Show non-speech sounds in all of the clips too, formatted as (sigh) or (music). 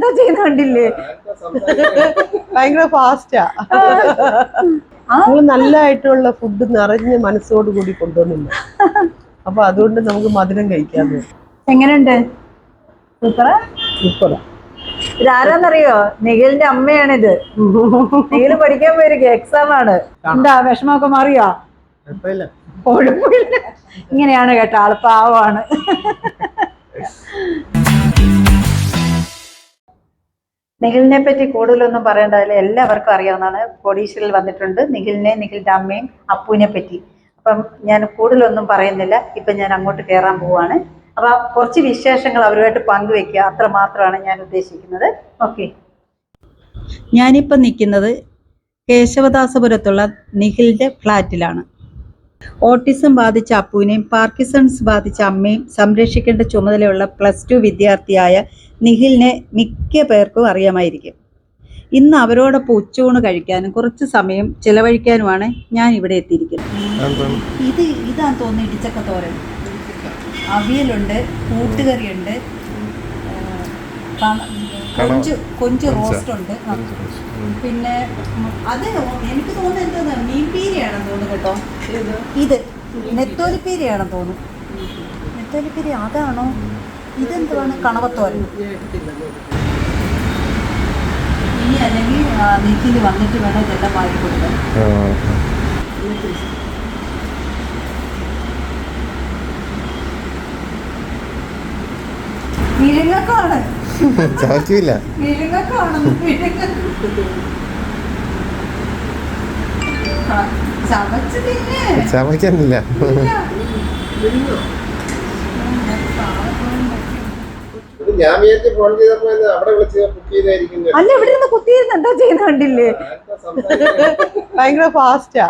എന്താ ചെയ്യുന്ന കണ്ടില്ലേ? ഭയങ്കര ഫാസ്റ്റാ. നിങ്ങൾ നല്ലതായിട്ടുള്ള ഫുഡ് നിറഞ്ഞ് മനസ്സോട് കൂടി കൊണ്ടുവന്നില്ല. അപ്പൊ അതുകൊണ്ട് നമുക്ക് മധുരം കഴിക്കാൻ എങ്ങനെയുണ്ട്? സൂപ്പറാ? സൂപ്പറാ. ഇതാരാന്നറിയോ? നിഖിലിന്റെ അമ്മയാണിത്. നിഖിൽ പഠിക്കാൻ പോയിരിക്കും എക്സാം ആണ്. എന്താ വിഷമമൊക്കെ മാറിയോ? കുഴപ്പമില്ല. ഇങ്ങനെയാണ് കേട്ടോ ആൾ പാവമാണ്. നിഖിലിനെ പറ്റി കൂടുതലൊന്നും പറയേണ്ടതില്ല. എല്ലാവർക്കും അറിയാവുന്നതാണ്. കോടീശ്വരിൽ വന്നിട്ടുണ്ട് നിഖിലിനെ നിഖിലിന്റെ അമ്മയും അപ്പുവിനെ പറ്റി. അപ്പം ഞാൻ കൂടുതലൊന്നും പറയുന്നില്ല. ഇപ്പം ഞാൻ അങ്ങോട്ട് കയറാൻ പോവാണ്. അപ്പം കുറച്ച് വിശേഷങ്ങൾ അവരുമായിട്ട് പങ്കുവെക്കുക. അത്ര മാത്രമാണ് ഞാൻ ഉദ്ദേശിക്കുന്നത്. ഓക്കെ. ഞാനിപ്പം നിൽക്കുന്നത് കേശവദാസപുരത്തുള്ള നിഖിലിന്റെ ഫ്ലാറ്റിലാണ്. ഓട്ടിസം ബാധിച്ച അപ്പുവിനെയും പാർക്കിസൺസ് ബാധിച്ച അമ്മയും സംരക്ഷിക്കേണ്ട ചുമതലയുള്ള പ്ലസ് ടു വിദ്യാർത്ഥിയായ നിഖിലിനെ മിക്ക പേർക്കും അറിയാമായിരിക്കും. ഇന്ന് അവരോടൊപ്പം ഉച്ചയൂണ് കഴിക്കാനും കുറച്ച് സമയം ചിലവഴിക്കാനുമാണ് ഞാൻ ഇവിടെ എത്തിയിരിക്കുന്നത്. ഇത് ഇതാന്ന് തോന്നുന്നു ഇടിച്ചക്ക തോരൻ. അവിയലുണ്ട് കൂട്ടുകറിയുണ്ട് കൊഞ്ച് കൊഞ്ച് റോസ്റ്റ്. ഉണ്ട് പിന്നെ അത് എനിക്ക് തോന്നുന്നത് എന്താ മീൻ പീരയാണെന്ന് തോന്നുന്നു കേട്ടോ. ഇത്. നെത്തോലിപ്പീരിയാണെന്ന് തോന്നുന്നു. നെത്തോലിപ്പീരി അതാണോ? ഇതെന്തുവാണ്? കണവത്തോരൻ ഇനി അല്ലെങ്കിൽ നെറ്റിൽ വന്നിട്ട് വേണം ഇതെല്ലാം വാരി കൊടുക്കാൻ. വിഴുങ്ങക്കാണ് ചവയ്ക്കാനില്ല ഞാൻ അല്ല ഇവിടെ നിന്ന് കുത്തിയിരുന്ന് എന്താ ചെയ്യുന്ന കണ്ടില്ലേ? ഭയങ്കര ഫാസ്റ്റാ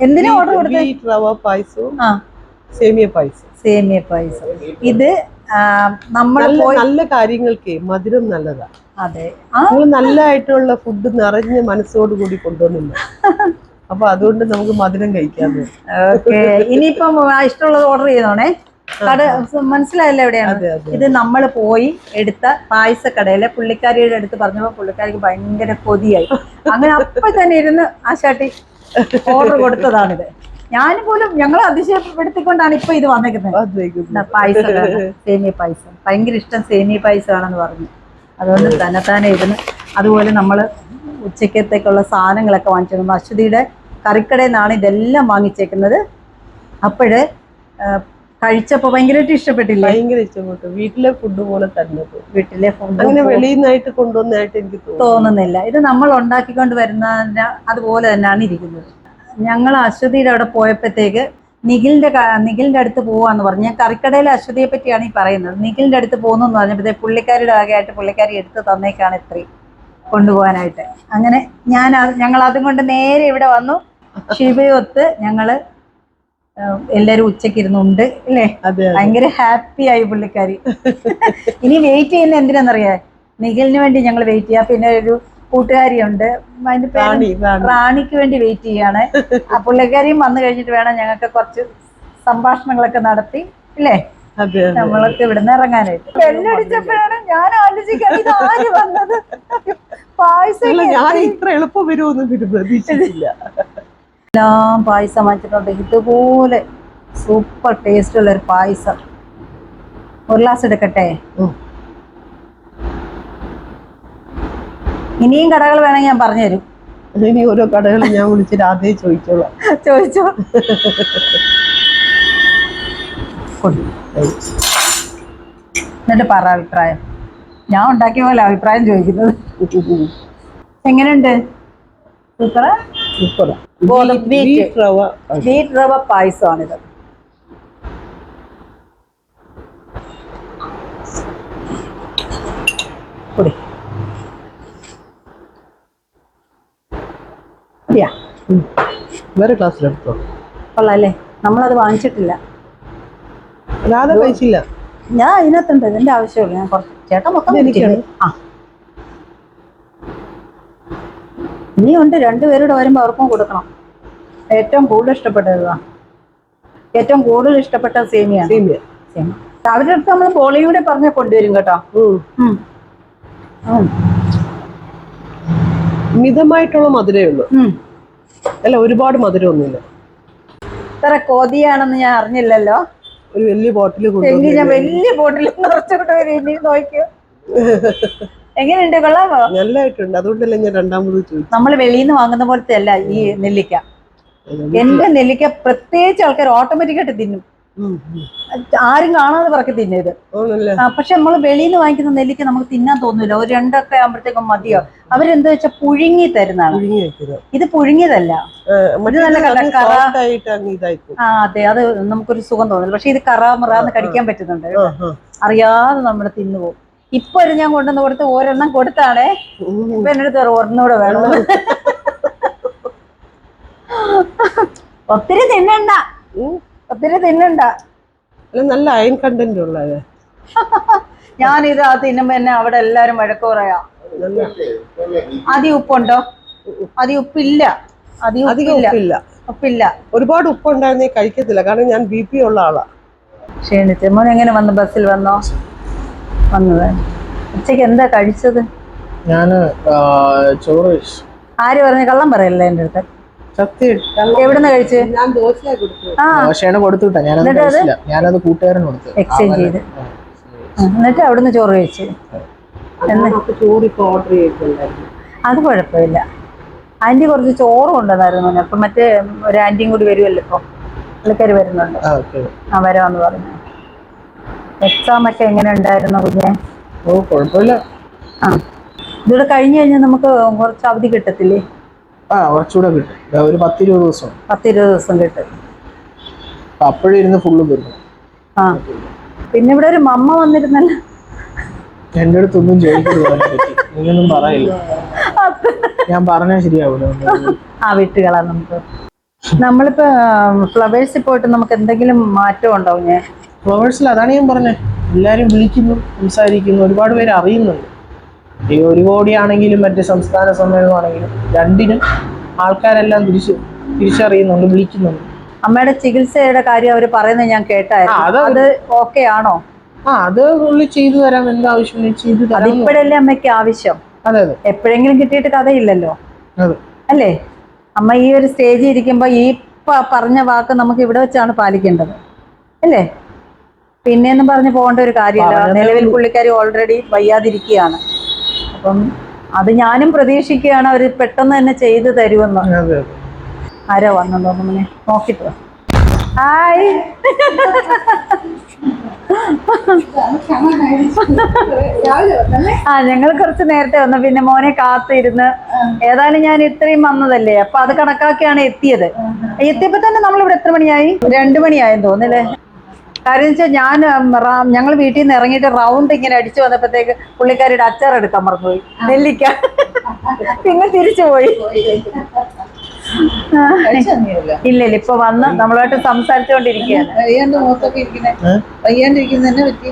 എന്തിനാ ഓർഡർ കൊടുത്തത് റവ പായസവും സേമിയ പായസം. സേമിയ പായസം. ഇത് നമ്മൾ നല്ല കാര്യങ്ങൾക്ക് മധുരം നല്ലതാ. അതെ. നിങ്ങൾ നല്ലതായിട്ടുള്ള ഫുഡ് നിറഞ്ഞ് മനസ്സോട് കൂടി കൊണ്ടുവന്നില്ല. അപ്പൊ അതുകൊണ്ട് നമുക്ക് മധുരം കഴിക്കാം ഓക്കെ. ഇനിയിപ്പം ഇഷ്ടമുള്ളത് ഓർഡർ ചെയ്തോണേ. കട മനസ്സിലായല്ലോ എവിടെയാണ്? ഇത് നമ്മൾ പോയി എടുത്ത പായസക്കടയിലെ പുള്ളിക്കാരിയുടെ അടുത്ത് പറഞ്ഞപ്പോ പുള്ളിക്കാരിക്ക് ഭയങ്കര കൊതിയായി. അങ്ങനെ അപ്പൊ തന്നെ ഇരുന്ന് ആശാട്ടി ഓർഡർ കൊടുത്തതാണിത്. ഞാൻ പോലും ഞങ്ങൾ അതിശയപ്പെടുത്തിക്കൊണ്ടാണ് ഇപ്പൊ ഇത് വന്നേക്കുന്നത് പായസ. സേമിയ പായസം. ഭയങ്കര ഇഷ്ടം സേമിയ പായസമാണെന്ന് പറഞ്ഞു. അതുകൊണ്ട് തന്നെത്താനെ ഇരുന്ന് അതുപോലെ നമ്മൾ ഉച്ചക്കത്തേക്കുള്ള സാധനങ്ങളൊക്കെ വാങ്ങിച്ചിരുന്നു അശ്വതിയുടെ കറിക്കടയിൽ നിന്നാണ് ഇതെല്ലാം വാങ്ങിച്ചേക്കുന്നത്. അപ്പോഴ് കഴിച്ചപ്പോ ഭയങ്കരമായിട്ട് ഇഷ്ടപ്പെട്ടില്ല? ഭയങ്കര ഇഷ്ടപ്പെട്ടു. വീട്ടിലെ ഫുഡ് പോലെ തന്നെ. വീട്ടിലെ ഫുഡ് അങ്ങനെ വെളിയിൽ നിന്നായിട്ട് കൊണ്ടുവന്നതായിട്ട് എനിക്ക് തോന്നുന്നില്ല. ഇത് നമ്മൾ ഉണ്ടാക്കിക്കൊണ്ട് വരുന്നതിന് അതുപോലെ തന്നെയാണ് ഇരിക്കുന്നത്. ഞങ്ങൾ അശ്വതിയുടെ അവിടെ പോയപ്പോഴത്തേക്ക് നിഖിലിന്റെ നിഖിലിന്റെ അടുത്ത് പോവാന്ന് പറഞ്ഞു. ഞാൻ കറിക്കടയിലെ അശ്വതിയെ പറ്റിയാണ് ഈ പറയുന്നത്. നിഖിലിന്റെ അടുത്ത് പോകുന്നു എന്ന് പറഞ്ഞപ്പോഴത്തേക്ക് പുള്ളിക്കാരിയുടെ ആകെയായിട്ട് പുള്ളിക്കാരി എടുത്ത് തന്നേക്കാണ് ഇത്രയും കൊണ്ടുപോകാനായിട്ട്. അങ്ങനെ ഞാൻ ഞങ്ങൾ അതും കൊണ്ട് നേരെ ഇവിടെ വന്നു. ശിവയൊത്ത് ഞങ്ങൾ എല്ലാരും ഉച്ചയ്ക്ക് ഇരുന്നുണ്ട് അല്ലേ? ഭയങ്കര ഹാപ്പി ആയി പുള്ളിക്കാരി. ഇനി വെയിറ്റ് ചെയ്യുന്ന എന്തിനാന്നറിയാ നിഖിലിന് വേണ്ടി ഞങ്ങൾ വെയിറ്റ് ചെയ്യാം. പിന്നെ ഒരു കൂട്ടുകാരിയുണ്ട്. അതിന്റെ പേര് റാണി റാണി. റാണിക്ക് വേണ്ടി വെയിറ്റ് ചെയ്യാണ്. ആ പുള്ളിക്കാരിയും വന്നു കഴിഞ്ഞിട്ട് വേണം ഞങ്ങൾക്ക് കുറച്ച് സംഭാഷണങ്ങളൊക്കെ നടത്തി ഇല്ലേ? നമ്മളൊക്കെ ഇവിടുന്ന് ഇറങ്ങാനായിട്ട്. ബെല്ലടിച്ചപ്പോഴാണ് ഞാൻ ആലോചിക്കാൻ ഇത് ആര് വന്നത്? പായസം ഞാൻ ഇത്ര എളുപ്പം വരുമെന്ന് പ്രതീക്ഷിച്ചില്ല. എല്ലാം പായസം വാങ്ങിച്ചിട്ടുണ്ട്. ഇതുപോലെ സൂപ്പർ ടേസ്റ്റ് ഉള്ള ഒരു പായസം. ഒരു ഗ്ലാസ് എടുക്കട്ടെ? ഇനിയും കടകൾ വേണമെങ്കിൽ ഞാൻ പറഞ്ഞുതരും. ഇനി ഓരോ കടകൾ ഞാൻ വിളിച്ചിട്ട് ആദ്യം ചോദിച്ചോളാം. ചോദിച്ചോ. എന്നിട്ട് പറ അഭിപ്രായം. ഞാൻ ഉണ്ടാക്കിയ പോലെ അഭിപ്രായം ചോദിക്കുന്നത്. എങ്ങനെയുണ്ട്? സൂപ്പറാ? സൂപ്പറാ. വീറ്റ് റവ. വീറ്റ് റവ പായസമാണിത്. കുടി കുടിയാ വേറെ ക്ലാസ്സിലെടുത്തോ കൊള്ളാല്ലേ? നമ്മളത് വാങ്ങിച്ചിട്ടില്ല. രാധ കഴിച്ചില്ല. ഞാൻ അതിനകത്തുണ്ട്. ഇതിന്റെ ആവശ്യമുള്ളൂ. ഞാൻ കുറച്ച് ചേട്ടൻ മൊത്തം ഇത് നീ ഉണ്ട്. ആ രണ്ടുപേരുടെ വരുമ്പോൾ അവർക്കും കൊടുക്കണം. ഏറ്റവും കൂടുതൽ ഇഷ്ടപ്പെട്ടതാ ഏറ്റവും കൂടുതൽ ഇഷ്ടപ്പെട്ട സേമിയാണ് സേമിയ. സേമ അവരുടെ അടുത്ത് നമ്മൾ ബോളിവുഡിൽ പറഞ്ഞ കൊണ്ടുവരും കേട്ടോ. മിതമായിട്ടുള്ള മധുരമേ ഉള്ളൂ. അല്ല ഒരുപാട് മധുരമൊന്നുമില്ല. ഇത്ര കൊതിയാണെന്ന് ഞാൻ അറിഞ്ഞില്ലല്ലോ. ഒരു വലിയ ബോട്ടിൽ ഞാൻ വലിയ ബോട്ടിൽ നിറച്ചോട്ട് വരും ഇനി നോക്കിയോ? എങ്ങനെയുണ്ട് കൊള്ളാമോ? നല്ലതായിട്ടുണ്ട്. അതുകൊണ്ടല്ലേ ഞാൻ രണ്ടാമത് ചോദിച്ചു നമ്മൾ വെളിയിൽ നിന്ന് വാങ്ങുന്ന പോലത്തെ അല്ല ഈ നെല്ലിക്ക. എന്റെ നെല്ലിക്ക പ്രത്യേകിച്ച് ആൾക്കാർ ഓട്ടോമാറ്റിക്കായിട്ട് തിന്നും. ആരും കാണാതെ പറക്കി തിന്നത് പക്ഷെ നമ്മൾ വെളിയിൽ നിന്ന് വാങ്ങിക്കുന്ന നെല്ലിക്ക നമുക്ക് തിന്നാൻ തോന്നില്ല ഒരു രണ്ടൊക്കെ ആകുമ്പോഴത്തേക്കും മതിയോ? അവരെന്താ വെച്ചാൽ പുഴുങ്ങി തരുന്നതാണ്. ഇത് പുഴുങ്ങിയതല്ല. നല്ല ആ അതെ. അത് നമുക്കൊരു സുഖം തോന്നില്ല പക്ഷെ ഇത് കറാമറാന്ന് കടിക്കാൻ പറ്റുന്നുണ്ട്. അറിയാതെ നമ്മൾ തിന്നുപോകും ഇപ്പൊ ഒരു ഞാൻ കൊണ്ടുവന്ന് കൊടുത്ത് ഒരെണ്ണം കൊടുത്താണേ. ഇപ്പൊ എന്റെ അടുത്ത് പറയും, വേണം. ഒത്തിരി തിന്നണ്ട. ഒത്തിരി തിന്നണ്ട. അല്ല നല്ല അയൺ കണ്ടന്റ് ഉള്ളത് (laughs) ഞാനിത് ആ തിന്നുമ്പോ എന്നെ അവിടെ എല്ലാരും വഴക്ക് പറയാ. അതി ഉപ്പുണ്ടോ? അതി ഉപ്പില്ല. അതി അധികം ഉപ്പില്ല. ഉപ്പില്ല. ഒരുപാട് ഉപ്പുണ്ടായിരുന്നേ കഴിക്കത്തില്ല. കാരണം ഞാൻ ബി പി ഉള്ള ആളാ. ക്ഷീണിച്ചു. മോൻ എങ്ങനെ വന്നു ബസ്സിൽ വന്നോ? വന്നത്. ഉച്ചയ്ക്ക് എന്താ കഴിച്ചത്? ഞാൻ ചോറ്. ആര് പറഞ്ഞു? കള്ളം പറയല്ലേ എന്റെ അടുത്ത്? എവിടുന്ന് കഴിച്ച്? ഞാൻ ദോശയാണ് കൊടുത്തു വിട്ടാ ഞാനത്? കഴിച്ചില്ല. ഞാനത് കൂട്ടുകാരന് കൊടുത്തു. എക്സ്ചേഞ്ച് ചെയ്ത്. എന്നിട്ട് അവിടുന്ന് ചോറ് കഴിച്ച്. ചോറ് ഇപ്പൊ ഓർഡർ ചെയ്തിട്ടുണ്ടായിരുന്നു. അത് കുഴപ്പമില്ല. ആന്റി കുറച്ച് ചോറ് കൊണ്ടുവന്നായിരുന്നു. അപ്പൊ മറ്റേ ഒരു ആന്റിയും കൂടി വരുമല്ലോ ഇപ്പൊ? പുള്ളിക്കാർ വരുന്നുണ്ട്. ആ ഓക്കെ. വരാമെന്ന് പറഞ്ഞു. എക്സാം ഒക്കെ എങ്ങനെ ഉണ്ടായിരുന്നു കുഞ്ഞെ? ഓ കുഴപ്പമില്ല. ആ. ഇതിവിടെ കഴിഞ്ഞു കഴിഞ്ഞാൽ നമുക്ക് കുറച്ച് അവധി കിട്ടത്തില്ലേ? ആ കുറച്ചുകൂടെ കിട്ടും. ഒരു പത്തിരുപത് ദിവസം. പത്തിരുപത് ദിവസം കിട്ടും. അപ്പൊ അപ്പോഴും ഇരുന്ന് ഫുള്ള് തീർന്നു ആ. പിന്നെ ഇവിടെ ഒരു മമ്മ വന്നിരുന്നല്ലോ. എന്റെ അടുത്തൊന്നും ചോദിക്കരുത് അതിനെ പറ്റി പറയില്ല ഞാൻ പറഞ്ഞാൽ ശരിയാവൂല. ആ വിട്ടുകളാ നമുക്ക്. നമ്മളിപ്പോ ഫ്ലവേഴ്സിൽ പോയിട്ട് നമുക്ക് എന്തെങ്കിലും മാറ്റം ഉണ്ടാവും ഞാൻ ഫ്ലവേഴ്സിൽ അതാണ് ഞാൻ പറഞ്ഞത് എല്ലാരും വിളിക്കുന്നു സംസാരിക്കുന്നു ഒരുപാട് പേര് അറിയുന്നുണ്ട്. ഈ ഒരു കോടിയാണെങ്കിലും മറ്റ് സംസ്ഥാന സമ്മേളനമാണെങ്കിലും രണ്ടിനും ആൾക്കാരെല്ലാം തിരിച്ച് തിരിച്ചറിയുന്നുണ്ട് വിളിക്കുന്നുണ്ട്. അമ്മയുടെ ചികിത്സയുടെ കാര്യം അവർ പറയുന്നത് ഞാൻ കേട്ടായിരുന്നു. അത് ഓക്കെ ആണോ? ആ അത് ഉള്ളിൽ ചെയ്തു തരാം എന്താവശ്യം ചെയ്തു തരാം. എന്ന് അമ്മയ്ക്ക് ആവശ്യം? അതെ അതെ. എപ്പോഴെങ്കിലും കിട്ടിയിട്ട് കഥയില്ലല്ലോ? അല്ലേ? അമ്മ ഈ ഒരു സ്റ്റേജിൽ ഇരിക്കുമ്പോൾ ഈ പറഞ്ഞ വാക്ക് നമുക്ക് ഇവിടെ വെച്ചാണ് പാലിക്കേണ്ടത്. അല്ലേ? പിന്നെയൊന്നും പറഞ്ഞ് പോകേണ്ട ഒരു കാര്യമില്ല. നിലവിൽ ഉള്ളൂ. പുള്ളിക്കാരി ഓൾറെഡി വയ്യാതിരിക്കുകയാണ്. അപ്പം അത് ഞാനും പ്രതീക്ഷിക്കുകയാണ് അവർ പെട്ടെന്ന് തന്നെ ചെയ്തു തരുമെന്ന്. ആരോ വന്നു തോന്നുന്നു നോക്കിട്ട് ഹായ്. ആ ഞങ്ങൾ കുറച്ച് നേരത്തെ വന്നു. പിന്നെ മോനെ കാത്തിരുന്ന്. ഏതായാലും ഞാൻ ഇത്രയും വന്നതല്ലേ. അപ്പൊ അത് കണക്കാക്കിയാണ് എത്തിയത്. എത്തിയപ്പോ തന്നെ നമ്മൾ ഇവിടെ എത്ര മണിയായി? രണ്ടു മണിയായെന്ന് തോന്നുന്നല്ലേ കാര്യം വെച്ചാൽ ഞാൻ ഞങ്ങൾ വീട്ടിൽ നിന്ന് ഇറങ്ങിയിട്ട് റൗണ്ട് ഇങ്ങനെ അടിച്ചു വന്നപ്പോഴത്തേക്ക് പുള്ളിക്കാരിയുടെ അച്ചാർ എടുക്കാൻ മറന്നുപോയി. നെല്ലിക്ക. പിന്നെ തിരിച്ചു പോയി. ഇല്ലല്ലോ ഇല്ല ഇല്ല ഇപ്പൊ വന്ന് നമ്മളായിട്ട് സംസാരിച്ചുകൊണ്ടിരിക്കുകയാണ്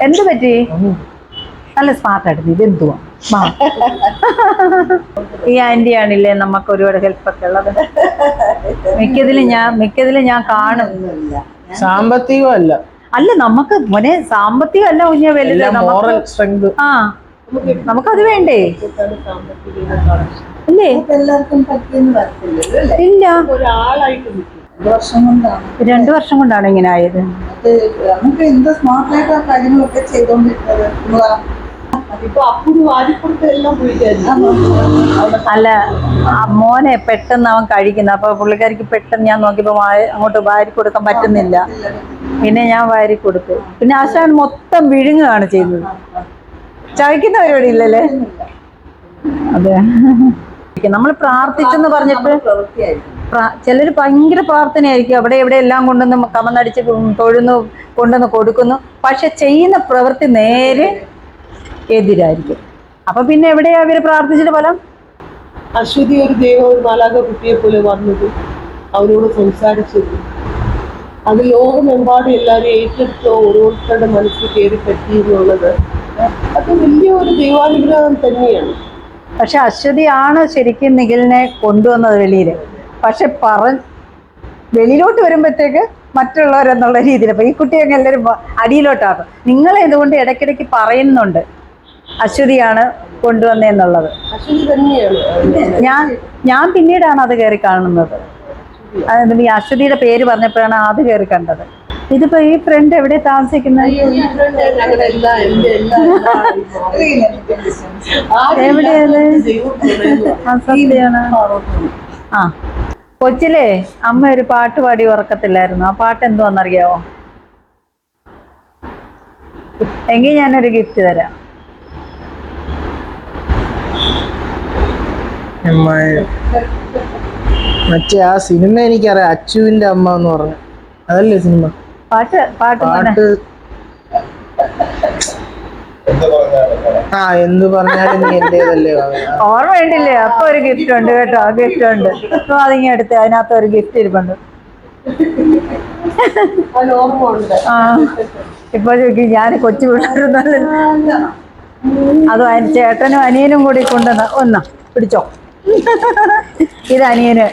എന്ത് പറ്റി? നല്ല സ്മാർട്ട് ആയിട്ട് ഇത് എന്തുവാ ഈ ആന്റി ആണില്ലേ നമുക്ക് ഒരുപാട് ഹെൽപ്പ് ഒക്കെ ഉള്ളത്. മിക്കതിലും ഞാൻ മിക്കതിലും ഞാൻ കാണുന്നില്ല സാമ്പത്തികമല്ല. അല്ല നമുക്ക് മോനെ സാമ്പത്തികം അല്ല കുഞ്ഞ വലുത്. നമുക്ക് മോറൽ സ്ട്രെങ്ത് ആ നമുക്കത് വേണ്ടേ? അല്ലേ? ഇല്ല. രണ്ടു വർഷം കൊണ്ടാണ്. ഇങ്ങനെ ആയത്. നമുക്ക് എന്ത് സ്മാർട്ടായിട്ട് കാര്യങ്ങളൊക്കെ ചെയ്തോണ്ടിരുന്നത്? അല്ല മോനെ പെട്ടെന്ന് അവൻ കഴിക്കുന്നു. അപ്പൊ പുള്ളിക്കാരിക്ക് പെട്ടെന്ന് ഞാൻ നോക്കിയപ്പോ അങ്ങോട്ട് വാരി കൊടുക്കാൻ പറ്റുന്നില്ല. പിന്നെ ഞാൻ വാരി കൊടുത്തു പിന്നെ ആശാൻ മൊത്തം വിഴുങ്ങുകയാണ് ചെയ്യുന്നത്. ചവയ്ക്കുന്ന പരിപാടി ഇല്ലല്ലേ? അതെ. നമ്മൾ പ്രാർത്ഥിച്ചെന്ന് പറഞ്ഞിട്ട് ചിലർ ഭയങ്കര പ്രാർത്ഥനയായിരിക്കും. അവിടെ എവിടെ എല്ലാം കൊണ്ടുവന്ന് കമന്നടിച്ച് തൊഴുന്നു കൊണ്ടുവന്ന് കൊടുക്കുന്നു. പക്ഷെ ചെയ്യുന്ന പ്രവൃത്തി നേരെ എതിരായിരിക്കും. അപ്പൊ പിന്നെ എവിടെയാ അവർ പ്രാർത്ഥിച്ചിട്ട് ഫലം? അശ്വതി ഒരു ദൈവം ഒരു മാലാക കുട്ടിയെ പോലെ വന്നത്. അവരോട് സംസാരിച്ചത്. അത് ലോകമെമ്പാടും എല്ലാവരും ഏറ്റെടുത്ത് ഓരോരുത്തരുടെ മനസ്സിൽ കയറി പറ്റി എന്നുള്ളത് അത് വലിയ ഒരു ദൈവാനുഗ്രഹം തന്നെയാണ്. പക്ഷെ അശ്വതിയാണ് ശരിക്കും നിഖിലിനെ കൊണ്ടുവന്നത് വെളിയിൽ. പക്ഷെ പറ വെളിയിലോട്ട് വരുമ്പോഴത്തേക്ക് മറ്റുള്ളവരെന്നുള്ള രീതിയിൽ അപ്പൊ ഈ കുട്ടിയൊക്കെ എല്ലാവരും അടിയിലോട്ടാണ്. നിങ്ങളെ നിങ്ങൾ ഇതുകൊണ്ട് ഇടയ്ക്കിടയ്ക്ക് പറയുന്നുണ്ട്. അശ്വതിയാണ് കൊണ്ടുവന്നതെന്നുള്ളത് ഞാൻ ഞാൻ പിന്നീടാണ് അത് കയറി കാണുന്നത്. ഈ അശ്വതിയുടെ പേര് പറഞ്ഞപ്പോഴാണ് അത് കയറി കണ്ടത്. ഇതിപ്പോ ഈ ഫ്രണ്ട് എവിടെ താമസിക്കുന്നത്. എവിടെയാണ്? ആ കൊച്ചിലെ അമ്മ ഒരു പാട്ട് പാടി ഉറക്കത്തില്ലായിരുന്നു. ആ പാട്ട് എന്തുവാന്നറിയാവോ? എങ്കിൽ ഞാനൊരു ഗിഫ്റ്റ് തരാം. മറ്റേ ആ സിനിമ എനിക്കറിയാം അച്ചുവിന്റെ അമ്മ എന്ന് പറഞ്ഞു. അതല്ലേ സിനിമ? പാട്ട് പാട്ട് ആ എന്ത് പറഞ്ഞാലും നീ എന്റേതല്ലേ ഓർമ്മ ഉണ്ടില്ലേ അപ്പൊ ഒരു ഗിഫ്റ്റ് ഉണ്ട് കേട്ടോ. ആ ഗിഫ്റ്റ് ഉണ്ട്. അപ്പൊ അതിങ്ങ എടുത്ത് അതിനകത്ത് ഒരു ഗിഫ്റ്റ് ഇരിപ്പുണ്ട്. ആ ഇപ്പൊ ചോദിക്കും ഞാൻ കൊച്ചു പിള്ളേരൊന്നല്ല അതും ചേട്ടനും അനിയനും കൂടി കൊണ്ടുവന്ന ഒന്നാ പിടിച്ചോ. (laughs) ഇത് അനിയന്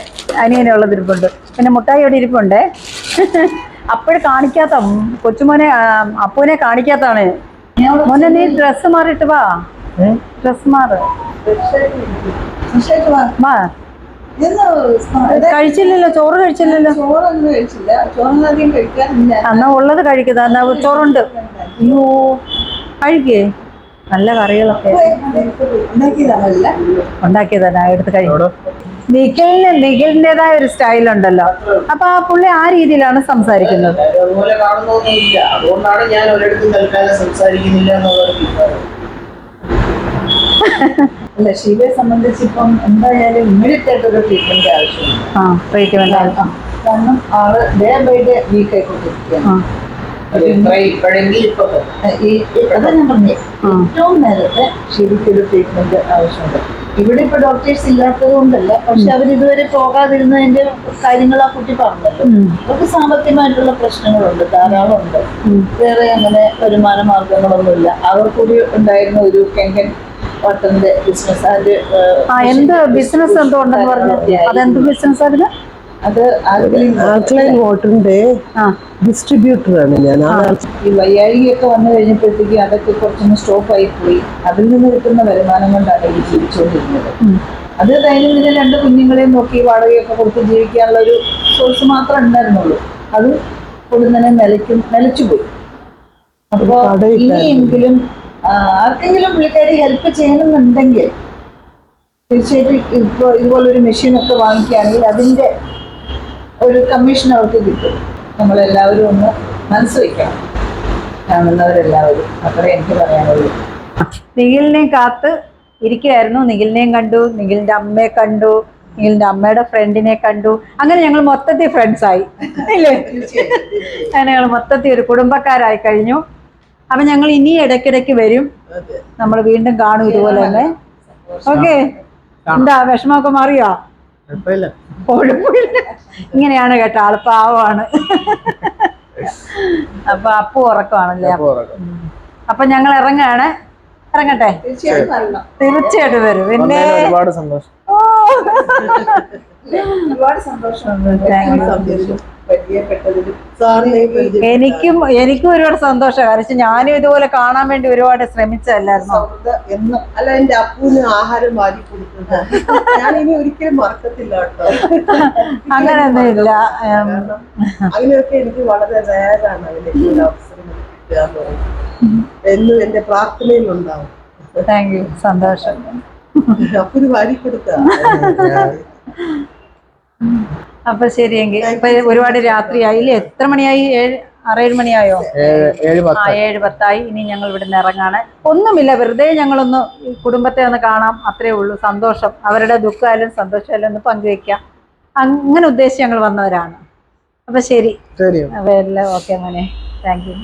അനിയനുള്ളത് ഇരിപ്പുണ്ട് പിന്നെ മുട്ടായി ഇവിടെ ഇരിപ്പുണ്ടേ. അപ്പോഴും കാണിക്കാത്ത കൊച്ചുമോനെ അപ്പൂനെ കാണിക്കാത്താണ് മോനെ നീ ഡ്രസ് മാറിയിട്ട് വാ. ഡ്രസ് മാറ്. വാ. കഴിച്ചില്ലല്ലോ ചോറ് കഴിച്ചില്ലല്ലോ. എന്നാ ഉള്ളത് കഴിക്കുക എന്നാ ചോറുണ്ട്. അയ്യോ. കഴിക്കേ. നല്ല കറികളൊക്കെ ഉണ്ടാക്കിയതല്ല? എടുത്ത് കഴിഞ്ഞു. നിഖിലിന് നിഖിലിന്റെതായ ഒരു സ്റ്റൈൽ ഉണ്ടല്ലോ അപ്പൊ ആ പുള്ളി ആ രീതിയിലാണ് സംസാരിക്കുന്നത്. അതുകൊണ്ടാണ് ഞാൻ ഒരിടത്തും തൽക്കാലം സംസാരിക്കുന്നില്ല (laughs) അല്ല സംബന്ധിച്ച് ഇപ്പം എന്തായാലും ഇമ്മീഡിയറ്റ് ആയിട്ട് ഒരു ട്രീറ്റ്മെന്റ് ആവശ്യമുണ്ട് ആ ട്രീറ്റ്മെന്റ് കാരണം ആൾ ഡേ ബൈ ഡേ വീക്ക് ആയിക്കൊണ്ടിരിക്കുകയാണ്. ഇപ്പോഴെങ്കിൽ ഇപ്പൊ ഈ അതാ ഞാൻ പറഞ്ഞേ. ഏറ്റവും നേരത്തെ ശരിക്കൊരു ട്രീറ്റ്മെന്റ് ആവശ്യമുണ്ട്. ഇവിടെ ഇപ്പൊ ഡോക്ടേഴ്സ് ഇല്ലാത്തത് കൊണ്ടല്ല പക്ഷെ അവർ ഇതുവരെ പോകാതിരുന്നതിന്റെ കാര്യങ്ങൾ ആ കുട്ടി പറഞ്ഞല്ലോ. അവർക്ക് സാമ്പത്തികമായിട്ടുള്ള പ്രശ്നങ്ങളുണ്ട് ധാരാളം ഉണ്ട്. വേറെ അങ്ങനെ വരുമാന മാർഗങ്ങളൊന്നുമില്ല. അവർക്കൂടി ഉണ്ടായിരുന്ന ഒരു കെങ്കൻ വട്ടന്റെ ബിസിനസ് അതിന്റെ എന്ത് ബിസിനസ് എന്തോ ഉണ്ടെന്ന് പറഞ്ഞു അതെന്ത് ബിസിനസ് ആയിരുന്നു അത് ആൽക്കലൈൻ വാട്ടറിന്റെ ഡിസ്ട്രിബ്യൂട്ടറാണ് ഞാൻ. ഈ വയ്യാഴികയൊക്കെ വന്നു കഴിഞ്ഞപ്പോഴത്തേക്ക് അതൊക്കെ കുറച്ചൊന്ന് സ്റ്റോപ്പ് ആയി പോയി അതിൽ നിന്ന് കിട്ടുന്ന വരുമാനം കൊണ്ടാണ് എനിക്ക് ജീവിച്ചുകൊണ്ടിരുന്നത്. അത് ദൈനംദിനം രണ്ട് കുഞ്ഞുങ്ങളെയും നോക്കി വാടകയൊക്കെ കൊടുത്ത് ജീവിക്കാനുള്ള ഒരു സോഴ്സ് മാത്രമേ ഉണ്ടായിരുന്നുള്ളൂ. അത് കൊടുന്നനെ നിലയ്ക്കും നിലച്ചുപോയി അപ്പോ കടയില്ലായിരുന്നു. ഇനിയെങ്കിലും ആർക്കെങ്കിലും പുള്ളിക്കാരി ഹെൽപ്പ് ചെയ്യണമെന്നുണ്ടെങ്കിൽ തീർച്ചയായിട്ടും ഇപ്പൊ ഇതുപോലൊരു മെഷീനൊക്കെ വാങ്ങിക്കുകയാണെങ്കിൽ അതിന്റെ ഒരു കമ്മീഷൻ അവർക്ക് കിട്ടും. നമ്മളെല്ലാവരും ഒന്ന് മനസ്സ് വയ്ക്കണം കാണുന്നവരെല്ലാവരും. അത്രേ എനിക്ക് പറയാനുള്ളൂ. നിഖിലിനെ കാത്ത് ഇരിക്കുകയായിരുന്നു. നിഖിലിനെയും കണ്ടു നിഖിലിന്റെ അമ്മയെ കണ്ടു നിഖിലിന്റെ അമ്മയുടെ ഫ്രണ്ടിനെ കണ്ടു. അങ്ങനെ ഞങ്ങൾ മൊത്തത്തിൽ ഫ്രണ്ട്സ് ആയി. അല്ലേ? അങ്ങനെ ഞങ്ങൾ മൊത്തത്തിൽ ഒരു കുടുംബക്കാരായി കഴിഞ്ഞു. അപ്പൊ ഞങ്ങൾ ഇനി ഇടയ്ക്കിടയ്ക്ക് വരും. നമ്മൾ വീണ്ടും കാണും ഇതുപോലെ തന്നെ. ഓക്കെ. എന്താ വിഷമമൊക്കെ മാറിയോ? ഇങ്ങനെയാണ് കേട്ടോ ആൾ പാവമാണ്. അപ്പൊ അപ്പു ഉറക്കമാണല്ലേ? അപ്പൊ ഞങ്ങൾ ഇറങ്ങാണ്. ഇറങ്ങട്ടെ? തീർച്ചയായിട്ടും വരും. പിന്നെ ഒരുപാട് സന്തോഷം. ഓ. ഒരുപാട് സന്തോഷം Thank you. സന്തോഷം. പരിചയപ്പെട്ടതിലും. സാറിനെ പരിചയം- എനിക്കും എനിക്കും ഒരുപാട് സന്തോഷം. കാരണം ഞാനും ഇതുപോലെ കാണാൻ വേണ്ടി ഒരുപാട് ശ്രമിച്ചല്ലായിരുന്നു എന്നും അല്ല എന്റെ അപ്പൂന് ആഹാരം വാരി കൊടുക്കുന്നത്. ഞാൻ ഇനി ഒരിക്കലും മറക്കത്തില്ല കേട്ടോ. അങ്ങനെയൊന്നും ഇല്ല. അതിനൊക്കെ എനിക്ക് വളരെ റേറാണ് അതിലേക്ക് ഒരു അവസരം കിട്ടുക എന്ന് എന്നും എന്റെ പ്രാർത്ഥനയിൽ ഉണ്ടാവും താങ്ക് യു സന്തോഷം. അപ്പൂന് വാരി കൊടുക്കുക. (laughs) അപ്പൊ ശരിയെങ്കിൽ ഇപ്പൊ ഒരുപാട് രാത്രിയായില്ലേ? എത്ര മണിയായി? ഏഴ് ആറേഴ് മണിയായോ? ആ ഏഴ് പത്തായി. ഇനി ഞങ്ങൾ ഇവിടെ നിന്ന് ഇറങ്ങാണ്. ഒന്നുമില്ല വെറുതെ ഞങ്ങളൊന്ന് ഈ കുടുംബത്തെ ഒന്ന് കാണാം. അത്രേ ഉള്ളൂ. സന്തോഷം. അവരുടെ ദുഃഖമായാലും സന്തോഷമായാലും ഒന്ന് പങ്കുവെക്കാം അങ്ങനെ ഉദ്ദേശിച്ച് ഞങ്ങൾ വന്നവരാണ്. അപ്പൊ ശരി. ശരി. അപ്പൊ എല്ലാം ഓക്കെ മോനെ താങ്ക് യു